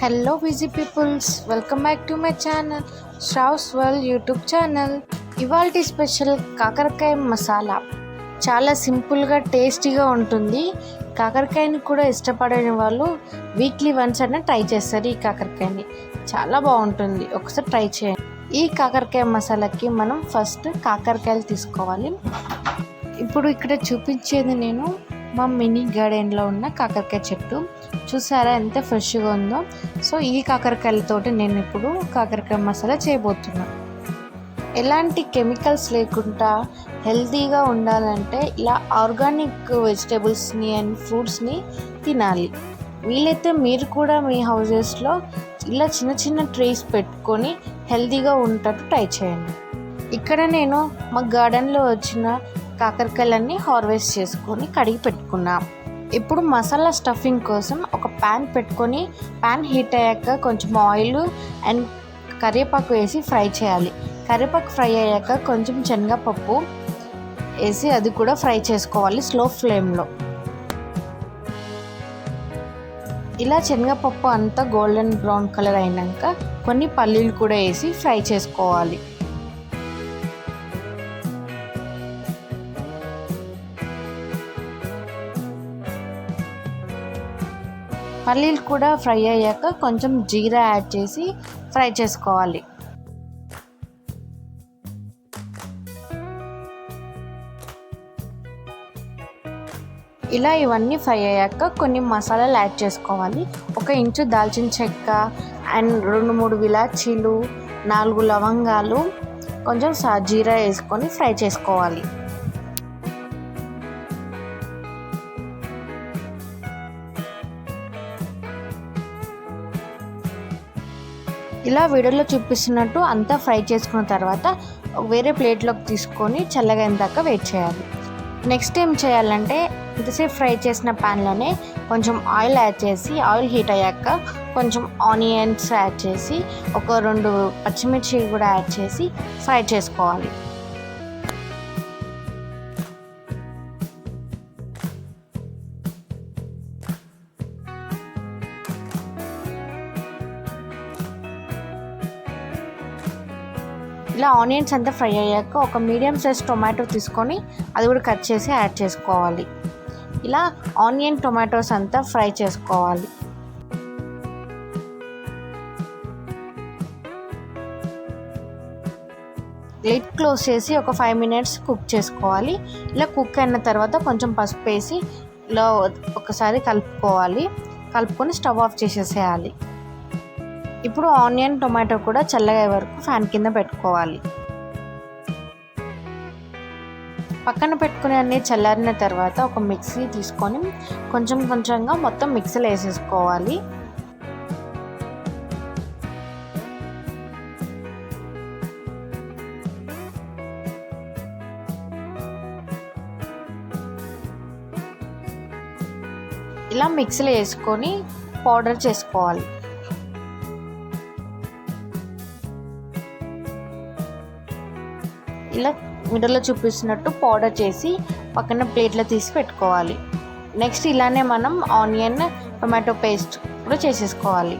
Hello busy peoples welcome back to my channel Sravs world YouTube channel ఇవాల్టి special కాకరకాయ మసాలా. చాలా సింపుల్గా టేస్టీగా ఉంటుంది. కాకరకాయని కూడా ఇష్టపడని వాళ్ళు వీక్లీ వన్స్ అయినా ట్రై చేస్తారు ఈ కాకరకాయని. చాలా బాగుంటుంది. ఒకసారి ట్రై చేయండి. ఈ కాకరకాయ మసాలాకి మనం ఫస్ట్ కాకరకాయలు తీసుకోవాలి. ఇప్పుడు ఇక్కడ చూపించేది నేను మా మినీ గార్డెన్లో ఉన్న కాకరకాయ చెట్టు. చూసారా ఎంత ఫ్రెష్గా ఉందో? సో ఈ కాకరకాయలతోటి నేను ఇప్పుడు కాకరకాయ మసాలా చేయబోతున్నాను ఎలాంటి కెమికల్స్ లేకుండా హెల్తీగా ఉండాలంటే ఇలా ఆర్గానిక్ వెజిటేబుల్స్ని అండ్ ఫ్రూట్స్ని తినాలి. వీలైతే మీరు కూడా మీ హౌజెస్లో ఇలా చిన్న చిన్న ట్రీస్ పెట్టుకొని హెల్తీగా ఉండేటట్టు ట్రై చేయండి. ఇక్కడ నేను మా గార్డెన్లో వచ్చిన కాకరకాయలన్నీ హార్వెస్ట్ చేసుకొని కడిగి పెట్టుకున్నాను ఇప్పుడు మసాలా స్టఫింగ్ కోసం ఒక ప్యాన్ పెట్టుకొని ప్యాన్ హీట్ అయ్యాక కొంచెం ఆయిల్ అండ్ కరివేపాకు వేసి ఫ్రై చేయాలి. కరివేపాకు ఫ్రై అయ్యాక కొంచెం శనగపప్పు వేసి అది కూడా ఫ్రై చేసుకోవాలి స్లో ఫ్లేమ్లో ఇలా శనగపప్పు అంతా గోల్డెన్ బ్రౌన్ కలర్ అయినాక కొన్ని పల్లీలు కూడా వేసి ఫ్రై చేసుకోవాలి. పల్లీలు కూడా ఫ్రై అయ్యాక కొంచెం జీరా యాడ్ చేసి ఫ్రై చేసుకోవాలి. ఇలా ఇవన్నీ ఫ్రై అయ్యాక కొన్ని మసాలాలు యాడ్ చేసుకోవాలి. ఒక ఇంచు దాల్చిన చెక్క అండ్ రెండు మూడు విలాచీలు నాలుగు లవంగాలు కొంచెం జీరా వేసుకొని ఫ్రై చేసుకోవాలి. ఇలా వీడియోలో చూపిస్తున్నట్టు అంతా ఫ్రై చేసుకున్న తర్వాత వేరే ప్లేట్లోకి తీసుకొని చల్లగైన దాకా వెయిట్ చేయాలి. నెక్స్ట్ ఏం చేయాలంటే ఇంతసేపు ఫ్రై చేసిన ప్యాన్లోనే కొంచెం ఆయిల్ యాడ్ చేసి ఆయిల్ హీట్ అయ్యాక కొంచెం ఆనియన్స్ యాడ్ చేసి ఒక రెండు పచ్చిమిర్చి కూడా యాడ్ చేసి ఫ్రై చేసుకోవాలి. ఇలా ఆనియన్స్ అంతా ఫ్రై అయ్యాక ఒక మీడియం సైజ్ టొమాటో తీసుకొని అది కూడా కట్ చేసి యాడ్ చేసుకోవాలి. ఇలా ఆనియన్ టొమాటోస్ అంతా ఫ్రై చేసుకోవాలి. లిడ్ క్లోజ్ చేసి ఒక ఫైవ్ మినిట్స్ కుక్ చేసుకోవాలి. ఇలా కుక్ అయిన తర్వాత కొంచెం పసుపు వేసి ఇలా ఒకసారి కలుపుకోవాలి. కలుపుకొని స్టవ్ ఆఫ్ చేసేసేయాలి. ఇప్పుడు ఆనియన్ టొమాటో కూడా చల్లగా వరకు ఫ్యాన్ కింద పెట్టుకోవాలి. పక్కన పెట్టుకుని అన్నీ చల్లారిన తర్వాత ఒక మిక్సీ తీసుకొని కొంచెం కొంచెంగా మొత్తం మిక్సీలో వేసేసుకోవాలి. ఇలా మిక్సీలో వేసుకొని పౌడర్ చేసుకోవాలి. ఇలా మిడల్లో చూపిస్తున్నట్టు పౌడర్ చేసి పక్కన ప్లేట్లో తీసి పెట్టుకోవాలి. నెక్స్ట్ ఇలానే మనం ఆనియన్ టొమాటో పేస్ట్ కూడా చేసేసుకోవాలి.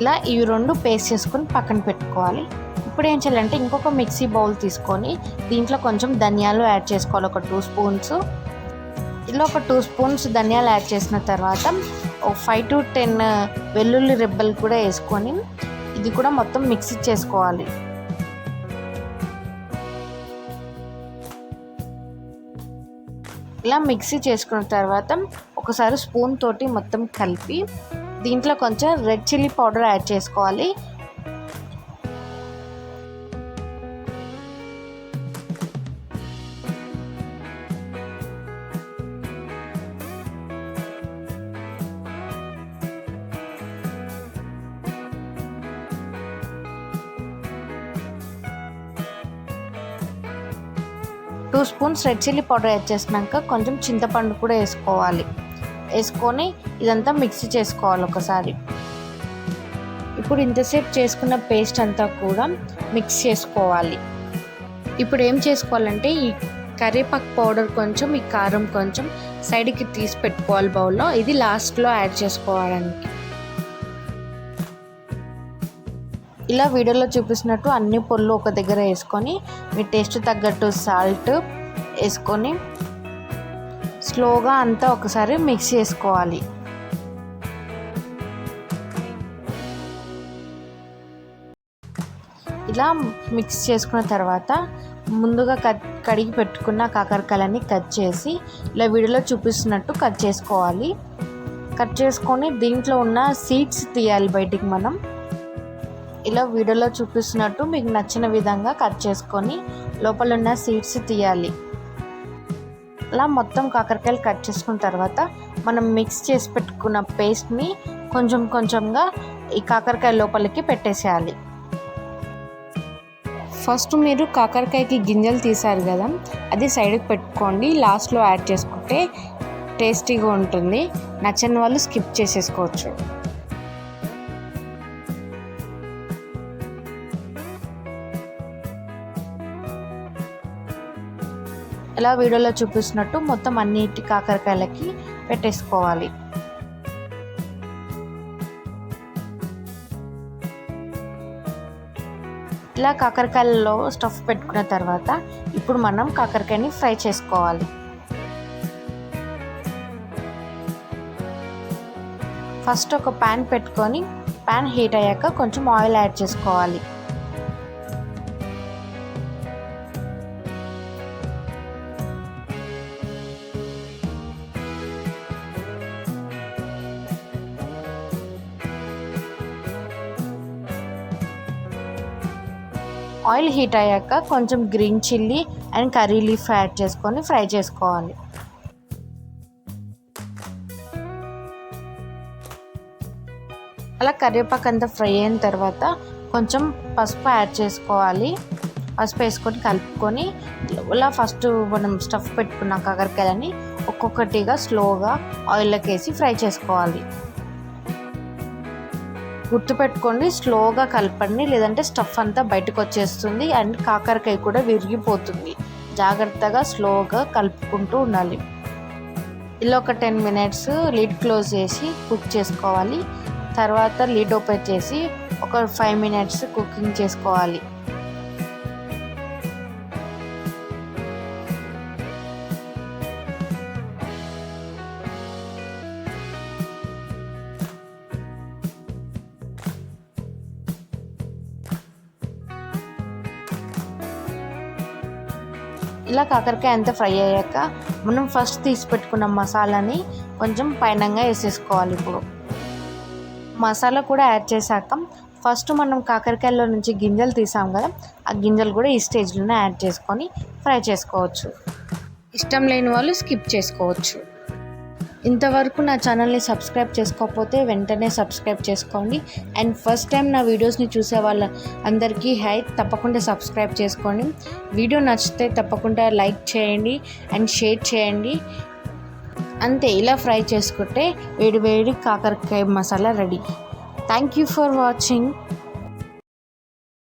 ఇలా ఇవి రెండు పేస్ట్ చేసుకొని పక్కన పెట్టుకోవాలి. ఇప్పుడు ఏం చేయాలంటే ఇంకొక మిక్సీ బౌల్ తీసుకొని దీంట్లో కొంచెం ధనియాలు యాడ్ చేసుకోవాలి. ఒక టూ స్పూన్స్ ఇలా ఒక టూ స్పూన్స్ ధనియాలు యాడ్ చేసిన తర్వాత ఒక ఫైవ్ టు టెన్ వెల్లుల్లి రెబ్బలు కూడా వేసుకొని ఇది కూడా మొత్తం మిక్సీ చేసుకోవాలి. ఇలా మిక్సీ చేసుకున్న తర్వాత ఒకసారి స్పూన్ తోటి మొత్తం కలిపి దీంట్లో కొంచెం రెడ్ చిల్లీ పౌడర్ యాడ్ చేసుకోవాలి. Two spoons red chilli powder add చేసినాక కొంచెం చింతపండు కూడా వేసుకోవాలి. వేసుకొని ఇదంతా మిక్సీ చేసుకోవాలి ఒకసారి. ఇప్పుడు ఇంతసేపు చేసుకున్న పేస్ట్ అంతా కూడా మిక్స్ చేసుకోవాలి. ఇప్పుడు ఏం చేసుకోవాలంటే ఈ కరివేపాకు పౌడర్ కొంచెం ఈ కారం కొంచెం సైడ్కి తీసి పెట్టుకోవాలి బౌల్లో. ఇది లాస్ట్లో యాడ్ చేసుకోవడానికి ఇలా వీడియోలో చూపిస్తున్నట్టు అన్ని పొల్లు ఒక దగ్గర వేసుకొని మీ టేస్ట్ తగ్గట్టు సాల్ట్ వేసుకొని స్లోగా అంతా ఒకసారి మిక్స్ చేసుకోవాలి. ఇలా మిక్స్ చేసుకున్న తర్వాత ముందుగా కట్ కడిగి పెట్టుకున్న కాకరకాయలని కట్ చేసి ఇలా వీడియోలో చూపిస్తున్నట్టు కట్ చేసుకోవాలి. కట్ చేసుకొని దీంట్లో ఉన్న సీడ్స్ తీయాలి బయటికి మనం. ఇలా వీడియోలో చూపిస్తున్నట్టు మీకు నచ్చిన విధంగా కట్ చేసుకొని లోపల ఉన్న సీడ్స్ తీయాలి. అలా మొత్తం కాకరకాయలు కట్ చేసుకున్న తర్వాత మనం మిక్స్ చేసి పెట్టుకున్న పేస్ట్ని కొంచెం కొంచెంగా ఈ కాకరకాయ లోపలికి పెట్టేసేయాలి. ఫస్ట్ మీరు కాకరకాయకి గింజలు తీసారు కదా అది సైడ్కి పెట్టుకోండి. లాస్ట్లో యాడ్ చేసుకుంటే టేస్టీగా ఉంటుంది. నచ్చని వాళ్ళు స్కిప్ చేసేసుకోవచ్చు. ఇలా వీడియోలో చూపిస్తున్నట్టు మొత్తం అన్నిటి కాకరకాయలకి పెట్టేసుకోవాలి. ఇలా కాకరకాయలలో స్టఫ్ పెట్టుకున్న తర్వాత ఇప్పుడు మనం కాకరకాయని ఫ్రై చేసుకోవాలి. ఫస్ట్ ఒక ప్యాన్ పెట్టుకొని ప్యాన్ హీట్ అయ్యాక కొంచెం ఆయిల్ యాడ్ చేసుకోవాలి. ఆయిల్ హీట్ అయ్యాక కొంచెం green chilli and curry leaf add చేసుకొని ఫ్రై చేసుకోవాలి. అలా కరివేపాకు అంతా ఫ్రై అయిన తర్వాత కొంచెం పసుపు యాడ్ చేసుకోవాలి. పసుపు వేసుకొని కలుపుకొని ఇలా ఫస్ట్ మనం స్టఫ్ పెట్టుకున్న కాకరకాయలని ఒక్కొక్కటిగా స్లోగా ఆయిల్లోకి వేసి ఫ్రై చేసుకోవాలి. గుర్తుపెట్టుకోండి స్లోగా కలపండి లేదంటే స్టఫ్ అంతా బయటకు వచ్చేస్తుంది అండ్ కాకరకాయ కూడా విరిగిపోతుంది. జాగ్రత్తగా స్లోగా కలుపుకుంటూ ఉండాలి. ఇలా ఒక టెన్ మినిట్స్ లిడ్ క్లోజ్ చేసి కుక్ చేసుకోవాలి. తర్వాత లిడ్ ఓపెన్ చేసి ఒక ఫైవ్ మినిట్స్ కుకింగ్ చేసుకోవాలి. ఇలా కాకరకాయ అంతా ఫ్రై అయ్యాక మనం ఫస్ట్ తీసి పెట్టుకున్న మసాలాని కొంచెం పైనంగా వేసేసుకోవాలి ఇప్పుడు. మసాలా కూడా యాడ్ చేశాక ఫస్ట్ మనం కాకరకాయలో నుంచి గింజలు తీసాం కదా ఆ గింజలు కూడా ఈ స్టేజ్లోనే యాడ్ చేసుకొని ఫ్రై చేసుకోవచ్చు. ఇష్టం లేని వాళ్ళు స్కిప్ చేసుకోవచ్చు. ఇంతవరకు నా ఛానల్ని సబ్స్క్రైబ్ చేసుకోకపోతే వెంటనే సబ్స్క్రైబ్ చేసుకోండి. అండ్ ఫస్ట్ టైం నా వీడియోస్ని చూసే వాళ్ళ అందరికీ హై తప్పకుండా సబ్స్క్రైబ్ చేసుకోండి. వీడియో నచ్చితే తప్పకుండా లైక్ చేయండి అండ్ షేర్ చేయండి. అంతే ఇలా ఫ్రై చేసుకుంటే వేడి వేడి కాకరకాయ masala ready. Thank you for watching.